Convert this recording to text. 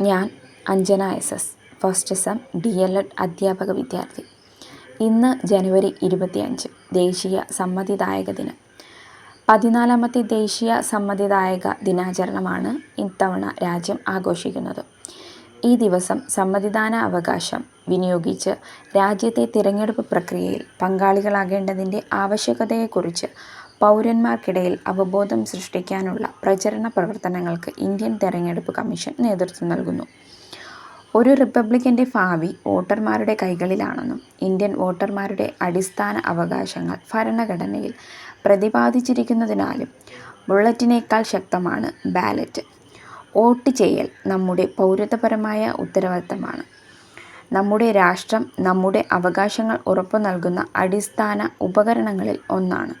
ഞാൻ Anjana S S first sem D L Ed അധ്യാപക വിദ്യാർത്ഥി. ഇന്ന് ജനുവരി ഇരുപത്തിയഞ്ച് ദേശീയ സമ്മതിദായക ദിനം. പതിനാലാമത്തെ ദേശീയ സമ്മതിദായക ദിനാചരണമാണ് ഇത്തവണ രാജ്യം ആഘോഷിക്കുന്നത്. ഈ ദിവസം സമ്മതിദാന അവകാശം വിനിയോഗിച്ച് രാജ്യത്തെ തിരഞ്ഞെടുപ്പ് പ്രക്രിയയിൽ പങ്കാളികളാകേണ്ടതിന്റെ ആവശ്യകതയെക്കുറിച്ച് പൗരന്മാർക്കിടയിൽ അവബോധം സൃഷ്ടിക്കാനുള്ള പ്രചരണ പ്രവർത്തനങ്ങൾക്ക് ഇന്ത്യൻ തെരഞ്ഞെടുപ്പ് കമ്മീഷൻ നേതൃത്വം നൽകുന്നു. ഒരു റിപ്പബ്ലിക്കിന്റെ ഭാവി വോട്ടർമാരുടെ കൈകളിലാണെന്നും ഇന്ത്യൻ വോട്ടർമാരുടെ അടിസ്ഥാന അവകാശങ്ങൾ ഭരണഘടനയിൽ പ്രതിപാദിച്ചിരിക്കുന്നതിനാലും ബുള്ളറ്റിനേക്കാൾ ശക്തമാണ് ബാലറ്റ്. വോട്ട് ചെയ്യൽ നമ്മുടെ പൗരത്വപരമായ ഉത്തരവാദിത്തമാണ്. നമ്മുടെ രാഷ്ട്രം നമ്മുടെ അവകാശങ്ങൾ ഉറപ്പു നൽകുന്ന അടിസ്ഥാന ഉപകരണങ്ങളിൽ ഒന്നാണ്.